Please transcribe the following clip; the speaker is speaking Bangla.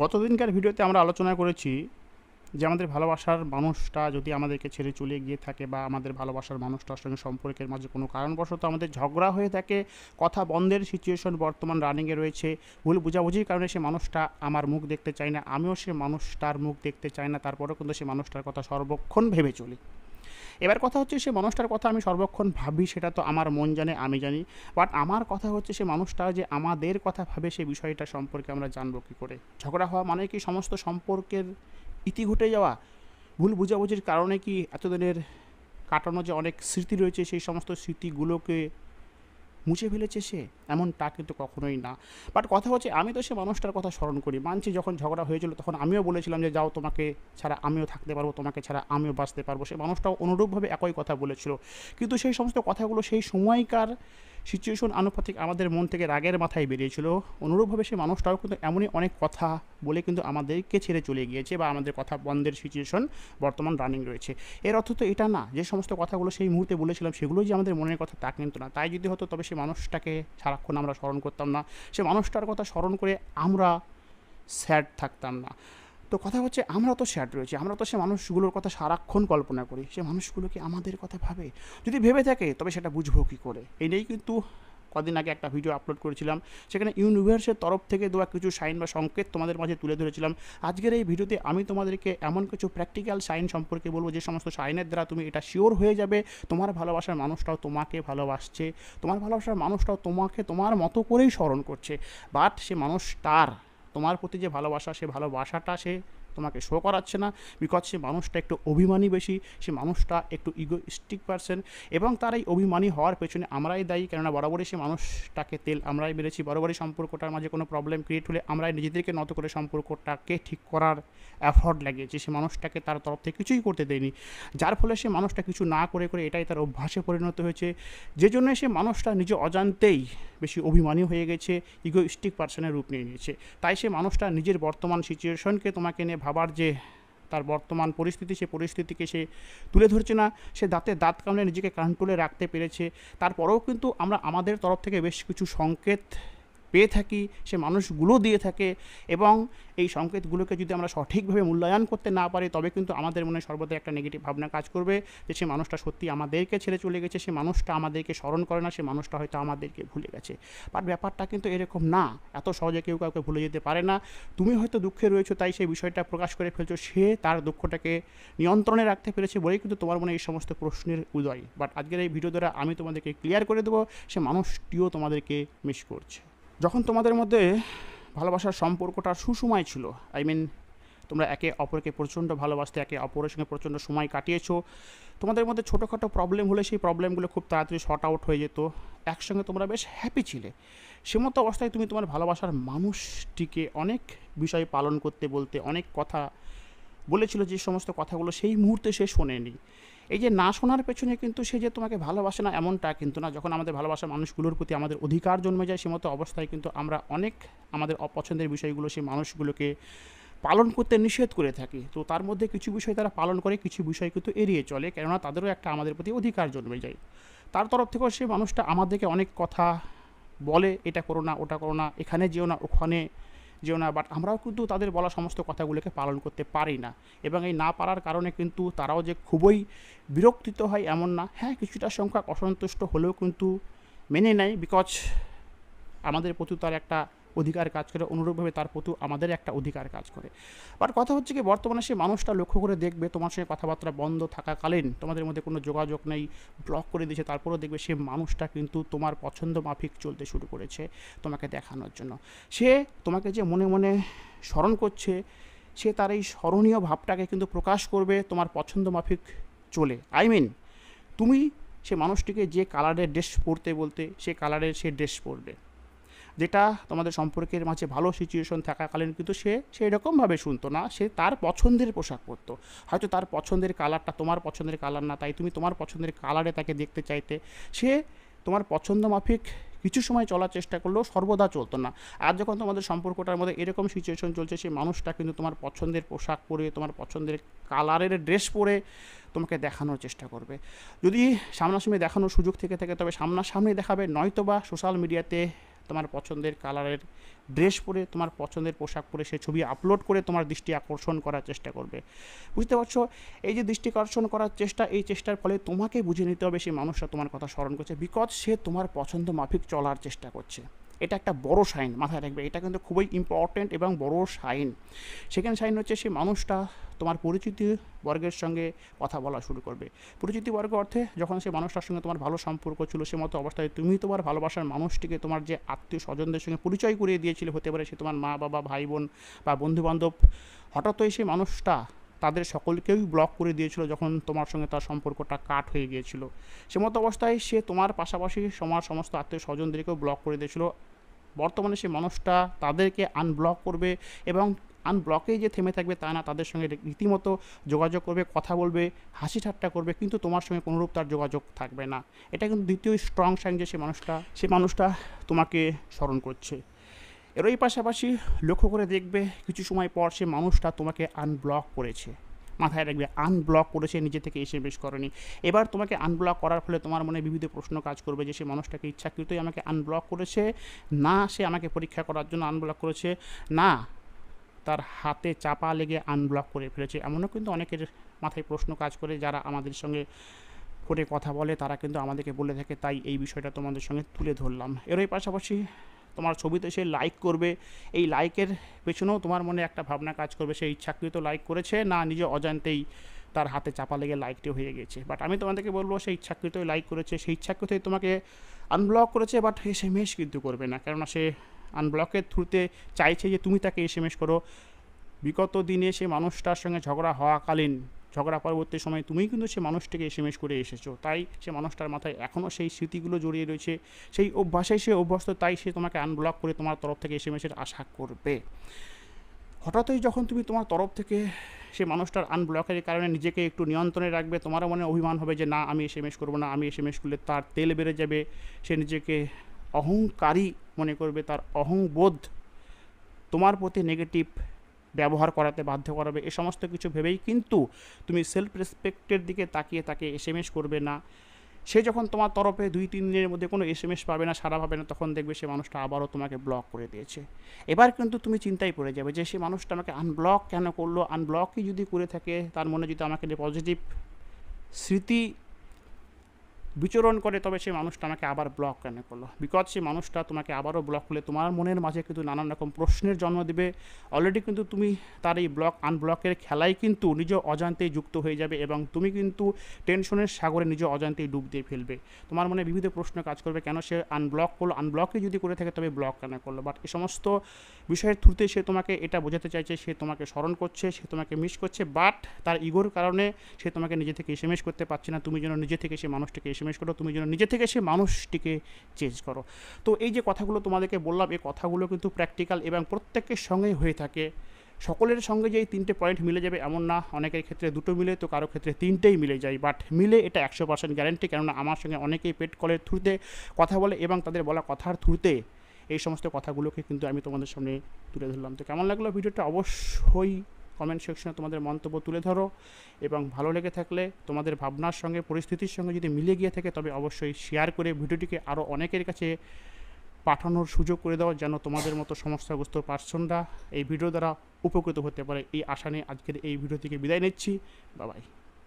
গতদিনকার ভিডিওতে আমরা আলোচনা করেছি যে আমাদের ভালোবাসার মানুষটা যদি আমাদেরকে ছেড়ে চলে গিয়ে থাকে বা আমাদের ভালোবাসার মানুষটার সঙ্গে সম্পর্কের মাঝে কোনো কারণবশত আমাদের ঝগড়া হয়ে থাকে, কথা বন্ধের সিচুয়েশন বর্তমান রানিংয়ে রয়েছে, ভুল বুঝাবুঝির কারণে সে মানুষটা আমার মুখ দেখতে চায় না, আমিও সে মানুষটার মুখ দেখতে চাই না, তারপরেও কিন্তু সে মানুষটার কথা সর্বক্ষণ ভেবে চলি। এবার কথা হচ্ছে সে মানুষটার কথা আমি সর্বক্ষণ ভাবি, সেটা তো আমার মন জানে, আমি জানি। বাট আমার কথা হচ্ছে সে মানুষটা যে আমাদের কথা ভাবে, সে বিষয়টা সম্পর্কে আমরা জানব কী করে। ঝগড়া হওয়া মানে কি সমস্ত সম্পর্কের ইতি ঘটে যাওয়া? ভুল বুঝাবুঝির কারণে কি এতদিনের কাটানো যে অনেক স্মৃতি রয়েছে, সেই সমস্ত স্মৃতিগুলোকে মুছে ফেলেছে সে? এমনটা কিন্তু কখনোই না। বাট কথা হচ্ছে, আমি তো সে মানুষটার কথা স্মরণ করি। মানছি যখন ঝগড়া হয়েছিল, তখন আমিও বলেছিলাম যে, যাও, তোমাকে ছাড়া আমিও থাকতে পারব, তোমাকে ছাড়া আমিও বাঁচতে পারব। সে মানুষটাও অনুরূপভাবে একই কথা বলেছিল। কিন্তু সেই সমস্ত কথাগুলো সেই সময়কার সিচুয়েশন আনুপাতিক আমাদের মন থেকে রাগের মাথায় বেরিয়েছিল। অনুরূপভাবে সেই মানুষটাও কিন্তু এমনই অনেক কথা বলে কিন্তু আমাদেরকে ছেড়ে চলে গিয়েছে বা আমাদের কথা বন্ধের সিচুয়েশন বর্তমান রানিং রয়েছে। এর অর্থ তো এটা না, যে সমস্ত কথাগুলো সেই মুহূর্তে বলেছিলাম, সেগুলোই যে আমাদের মনের কথা তা কিন্তু না। তাই যদি হতো, তবে সেই মানুষটাকে সারাক্ষণ আমরা স্মরণ করতাম না। সে মানুষটার কথা স্মরণ করে আমরা স্যাড থাকতাম না। তো কথা হচ্ছে আমরা তো স্যাড রয়েছি, আমরা তো সে মানুষগুলোর কথা সারাক্ষণ কল্পনা করি। সে মানুষগুলো কি আমাদের কথা ভাবে? যদি ভেবে থাকে, তবে সেটা বুঝব কী করে? এই নিয়েই কিন্তু কদিন আগে একটা ভিডিও আপলোড করেছিলাম। সেখানে ইউনিভার্সের তরফ থেকে দেওয়া কিছু সাইন বা সংকেত তোমাদের মাঝে তুলে ধরেছিলাম। আজকের এই ভিডিওতে আমি তোমাদেরকে এমন কিছু প্র্যাকটিক্যাল সাইন সম্পর্কে বলব, যে সমস্ত সাইনের দ্বারা তুমি এটা শিওর হয়ে যাবে, তোমার ভালোবাসার মানুষটাও তোমাকে ভালোবাসছে, তোমার ভালোবাসার মানুষটাও তোমাকে তোমার মতো করেই স্মরণ করছে। বাট সে মানুষটার তোমার প্রতি যে ভালোবাসা, সে ভালোবাসাটা সে তোমাকে শো করাচ্ছে না বিকজ সে মানুষটা একটু অভিমানী বেশি, সে মানুষটা একটু ইগোস্টিক পারসন এবং তার এই অভিমানী হওয়ার পেছনে আমরাই দায়ী, কেননা বরাবরই সে মানুষটাকে তেল আমরাই মেরেছি, বরাবরই সম্পর্কটার মাঝে কোনো প্রবলেম ক্রিয়েট হলে আমরাই নিজেদেরকে নত করে সম্পর্কটাকে ঠিক করার অ্যাফোর্ড লাগিয়েছি। সে মানুষটাকে তার তরফ থেকে কিছুই করতে দেয়নি। যার ফলে সে মানুষটা কিছু না করে করে এটাই তার অভ্যাসে পরিণত হয়েছে। যে জন্য সে মানুষটা নিজে অজান্তেই বেশি অভিমানী হয়ে গেছে ইগোইস্টিক পার্সনের রূপ নিয়ে নিয়েছে। তাই সে মানুষটা নিজের বর্তমান সিচুয়েশনকে তোমাকে নিয়ে ভাবার যে তার বর্তমান পরিস্থিতি, সে পরিস্থিতিকে সে তুলে ধরছে না। সে দাঁতে দাঁত কামড়ে নিজেকে কন্ট্রোলে রাখতে পেরেছে। তারপরেও কিন্তু আমরা আমাদের তরফ থেকে বেশ কিছু সংকেত পেয়ে থাকি, সে মানুষগুলো দিয়ে থাকে এবং এই সংকেতগুলোকে যদি আমরা সঠিকভাবে মূল্যায়ন করতে না পারি, তবে কিন্তু আমাদের মনে সর্বদা একটা নেগেটিভ ভাবনা কাজ করবে যে সে মানুষটা সত্যি আমাদেরকে ছেড়ে চলে গেছে, সে মানুষটা আমাদেরকে স্মরণ করে না, সে মানুষটা হয়তো আমাদেরকে ভুলে গেছে। বাট ব্যাপারটা কিন্তু এরকম না, এত সহজে কেউ কাউকে ভুলে যেতে পারে না। তুমি হয়তো দুঃখে রয়েছো, তাই সেই বিষয়টা প্রকাশ করে ফেলছো, সে তার দুঃখটাকে নিয়ন্ত্রণে রাখতে পেরেছে বলেই কিন্তু তোমার মনে এই সমস্ত প্রশ্নের উদয়। বাট আজকের এই ভিডিও দ্বারা আমি তোমাদেরকে ক্লিয়ার করে দেবো, সে মানুষটিও তোমাদেরকে মিস করছে। যখন তোমাদের মধ্যে ভালোবাসার সম্পর্কটা সুসময় ছিল আই মিন তোমরা একে অপরকে প্রচণ্ড ভালোবাসতে, একে অপরের সঙ্গে প্রচণ্ড সময় কাটিয়েছো, তোমাদের মধ্যে ছোটোখাটো প্রবলেম হলে সেই প্রবলেমগুলো খুব তাড়াতাড়ি শর্ট আউট হয়ে যেত। একসঙ্গে তোমরা বেশ হ্যাপি ছিলে। সে মতো অবস্থায় তুমি তোমার ভালোবাসার মানুষটিকে অনেক বিষয় পালন করতে বলতে, অনেক কথা বলেছিল যে সমস্ত কথাগুলো সেই মুহূর্তে সে শোনেনি। এই যে না শোনার পেছনে কিন্তু সে যে তোমাকে ভালোবাসে না এমনটা কিন্তু না। যখন আমাদের ভালোবাসার মানুষগুলোর প্রতি আমাদের অধিকার জন্মে যায়, সে মতো অবস্থায় কিন্তু আমরা অনেক আমাদের অপছন্দের বিষয়গুলো সেই মানুষগুলোকে পালন করতে নিষেধ করে থাকি। তো তার মধ্যে কিছু বিষয় তারা পালন করে, কিছু বিষয় কিন্তু এড়িয়ে চলে, কেননা তাদেরও একটা আমাদের প্রতি অধিকার জন্মে যায়। তার তরফ থেকেও সেই মানুষটা আমাদেরকে অনেক কথা বলে, এটা করো না, ওটা করো না, এখানে যেও না, ওখানে যেও না বাট আমরাও কিন্তু তাদের বলা সমস্ত কথাগুলোকে পালন করতে পারি না। এবং এই না পারার কারণে কিন্তু তারাও যে খুবই বিরক্তিত হয় এমন না। হ্যাঁ কিছুটা সংখ্যা অসন্তুষ্ট হলেও কিন্তু মেনে নেয় বিকজ আমাদের প্রতি তার একটা অধিকার কাজ করে, অনুরূপভাবে তার প্রতি আমাদের একটা অধিকার কাজ করে। বাট কথা হচ্ছে কি, বর্তমানে সে মানুষটা লক্ষ্য করে দেখবে তোমার সঙ্গে কথাবার্তা বন্ধ থাকাকালীন তোমাদের মধ্যে কোনো যোগাযোগ নেই ব্লক করে দিয়েছে, তারপরেও দেখবে সে মানুষটা কিন্তু তোমার পছন্দ মাফিক চলতে শুরু করেছে তোমাকে দেখানোর জন্য। সে তোমাকে যে মনে মনে স্মরণ করছে, সে তার এই স্মরণীয় ভাবটাকে কিন্তু প্রকাশ করবে তোমার পছন্দ মাফিক চলে। আই মিন তুমি সে মানুষটিকে যে কালারের ড্রেস পরতে বলতে, সে কালারের সে ড্রেস পরবে। যেটা তোমাদের সম্পর্কের মাঝে ভালো সিচুয়েশন থাকাকালীন কিন্তু সে সেই রকমভাবে শুনতো না। সে তার পছন্দের পোশাক পরতো। হয়তো তার পছন্দের কালারটা তোমার পছন্দের কালার না, তাই তুমি তোমার পছন্দের কালারে তাকে দেখতে চাইতে। সে তোমার পছন্দ মাফিক কিছু সময় চলার চেষ্টা করলেও সর্বদা চলতো না। আর যখন তোমাদের সম্পর্কটার মধ্যে এরকম সিচুয়েশন চলছে সেই মানুষটা কিন্তু তোমার পছন্দের পোশাক পরে, তোমার পছন্দের কালারের ড্রেস পরে তোমাকে দেখানোর চেষ্টা করবে। যদি সামনাসামনি দেখানোর সুযোগ থেকে থাকে, তবে সামনাসামনি দেখাবে নয়তো বা সোশ্যাল মিডিয়াতে তোমার পছন্দের কালারের ড্রেস পরে, তোমার পছন্দের পোশাক পরে সে ছবি আপলোড করে তোমার দৃষ্টি আকর্ষণ করার চেষ্টা করবে। বুঝতে পারছ? এই যে দৃষ্টি আকর্ষণ করার চেষ্টা, এই চেষ্টার ফলে তোমাকে বুঝে নিতে হবে সেই মানুষটা তোমার কথা স্মরণ করছে বিকজ সে তোমার পছন্দ মাফিক চলার চেষ্টা করছে। এটা একটা বড় সাইন মাথায় রাখবে। এটা কিন্তু খুবই ইম্পর্ট্যান্ট এবং বড় সাইন। সেকেন্ড সাইন হচ্ছে সেই মানুষটা তোমার পরিচিতি বর্গের সঙ্গে কথা বলা শুরু করবে। পরিচিতি বর্গ অর্থে যখন সে মানুষটার সঙ্গে তোমার ভালো সম্পর্ক ছিল, সে মতো অবস্থায় তুমি তোমার ভালোবাসার মানুষটিকে তোমার যে আত্মীয় স্বজনদের সঙ্গে পরিচয় করিয়ে দিয়েছিলে, হতে পারে সে তোমার মা, বাবা, ভাই, বোন বা বন্ধুবান্ধব। হঠাৎই সেই মানুষটা তাদের সকলকেই ব্লক করে দিয়েছিল যখন তোমার সঙ্গে তার সম্পর্কটা কাট হয়ে গিয়েছিল। সে মতো অবস্থায় সে তোমার পাশাপাশি সমাজ সমস্ত আত্মীয় স্বজনদেরকেও ব্লক করে দিয়েছিল। বর্তমানে সেই মানুষটা তাদেরকে আনব্লক করবে এবং আনব্লকেই যে থেমে থাকবে তা না, তাদের সঙ্গে রীতিমতো যোগাযোগ করবে, কথা বলবে, হাসি ঠাট্টা করবে, কিন্তু তোমার সঙ্গে কোনোরূপ তার যোগাযোগ থাকবে না। এটা কিন্তু দ্বিতীয় স্ট্রং সাইন যে সে মানুষটা সে মানুষটা তোমাকে স্মরণ করছে। এরই পাশাপাশি লক্ষ্য করে দেখবে কিছু সময় পর সে মানুষটা তোমাকে আনব্লক করেছে। মাথায় রাখবে আনব্লক করেছে, নিজে থেকে এসে বেশ করেনি। এবার তোমাকে আনব্লক করার ফলে তোমার মনে বিবিধ প্রশ্ন কাজ করবে যে, সে মানুষটাকে ইচ্ছাকৃতই আমাকে আনব্লক করেছে? না, সে আমাকে পরীক্ষা করার জন্য আনব্লক করেছে। না, তার হাতে চাপা লেগে আনব্লক করে ফেলেছে। এমনও কিন্তু অনেকের মাথায় প্রশ্ন কাজ করে যারা আমাদের সঙ্গে ফোনে কথা বলে, তারা কিন্তু আমাদেরকে বলে থাকে, তাই এই বিষয়টা তোমাদের সঙ্গে তুলে ধরলাম। এরই পাশাপাশি তোমার ছবিতে সে লাইক করবে। এই লাইকের পেছনেও তোমার মনে একটা ভাবনা কাজ করবে। সে ইচ্ছাকৃত লাইক করেছে, না নিজে অজান্তেই তার হাতে চাপা লেগে লাইকটি হয়ে গেছে। বাট আমি তোমাদেরকে বলব, সে ইচ্ছাকৃতই লাইক করেছে সেই ইচ্ছাকৃতই তোমাকে আনব্লক করেছে বাট এস এম এস কিন্তু করবে না। কেননা সে আনব্লকের থ্রুতে চাইছে যে তুমি তাকে এস এম এস করো। বিগত দিনে সে মানুষটার সঙ্গে ঝগড়া হওয়াকালীন ঝগড়া পরবর্তী সময় তুমিই কিন্তু সে মানুষটিকে এস এম এস করে এসেছ। তাই সে মানুষটার মাথায় এখনও সেই স্মৃতিগুলো জড়িয়ে রয়েছে। সেই অভ্যাসে সে অভ্যস্ত, তাই সে তোমাকে আনব্লক করে তোমার তরফ থেকে এস এসের আশা করবে। হঠাৎই যখন তুমি তোমার তরফ থেকে সে মানুষটার আনব্লকের কারণে নিজেকে একটু নিয়ন্ত্রণে রাখবে, তোমারও মনে অভিমান হবে যে, না, আমি এস এম এস করব না, আমি এস করলে তার তেল বেড়ে যাবে। সে নিজেকে অহংকারী মনে করবে, তার অহংবোধ তোমার প্রতি নেগেটিভ ব্যবহার করাতে বাধ্য করাবে, এ সমস্ত কিছু ভেবেই কিন্তু তুমি সেলফ রেসপেক্টের দিকে তাকিয়ে তাকে এস এম এস করবে না। সে যখন তোমার তরফে দুই, তিন দিনের মধ্যে কোনো এস এম এস পাবে না সারা পাবে না, তখন দেখবে সে মানুষটা আবারও তোমাকে ব্লক করে দিয়েছে। এবার কিন্তু তুমি চিন্তায় পড়ে যাবে যে সে মানুষটা আমাকে আনব্লক কেন করল? আনব্লকই যদি করে থাকে, তার মনে যদি আমাকে পজিটিভ স্মৃতি বিচরণ করে, তবে সেই মানুষটা আমাকে আবার ব্লক কেন করল? বিকজ সেই মানুষটা তোমাকে আবারও ব্লক করলে তোমার মনের মাঝে কিন্তু নানান রকম প্রশ্নের জন্ম দেবে। অলরেডি কিন্তু তুমি তার এই ব্লক আনব্লকের খেলায় কিন্তু নিজ অজান্তেই যুক্ত হয়ে যাবে এবং তুমি কিন্তু টেনশনের সাগরে নিজ অজান্তেই ডুব দিয়ে ফেলবে। তোমার মনে বিবিধ প্রশ্ন কাজ করবে, কেন সে আনব্লক করল? আনব্লকে যদি করে থাকে, তবে ব্লক কেন করল? বাট এ সমস্ত বিষয়ের থ্রুতে সে তোমাকে এটা বোঝাতে চাইছে, সে তোমাকে স্মরণ করছে, সে তোমাকে মিস করছে বাট তার ইগোর কারণে সে তোমাকে নিজে থেকে এসএমএস করতে পারছে না। তুমি যেন নিজে থেকে সে মানুষটিকে এসএমএস করো, তুমি যেন নিজে থেকে সে মানুষটিকে চেঞ্জ করো। তো এই যে কথাগুলো তোমাদেরকে বললাম, এই কথাগুলো কিন্তু প্র্যাকটিক্যাল এবং প্রত্যেকের সঙ্গেই হয়ে থাকে। সকলের সঙ্গে যে এই তিনটে পয়েন্ট মিলে যাবে এমন না, অনেকের ক্ষেত্রে দুটো মিলে তো কারও ক্ষেত্রে তিনটেই মিলে যায় বাট মিলে এটা একশো পার্সেন্ট গ্যারেন্টি কেননা আমার সঙ্গে অনেকেই পেট কলের থ্রুতে কথা বলে এবং তাদের বলা কথার থ্রুতে এই সমস্ত কথাগুলোকে কিন্তু আমি তোমাদের সামনে তুলে ধরলাম। তো কেমন লাগল ভিডিওটা? অবশ্যই কমেন্ট সেকশনে তোমাদের মন্তব্য তুলে ধরো এবং ভালো লেগে থাকলে তোমাদের ভাবনার সঙ্গে, পরিস্থিতির সঙ্গে যদি মিলে গিয়ে থাকে, তবে অবশ্যই শেয়ার করে ভিডিওটিকে আরও অনেকের কাছে পাঠানোর সুযোগ করে দেওয়া যেন তোমাদের মতো সমস্যাগ্রস্ত পার্সনরা এই ভিডিও দ্বারা উপকৃত হতে পারে। এই আশা নিয়ে আজকের এই ভিডিও থেকে বিদায় নিচ্ছি। বাবাই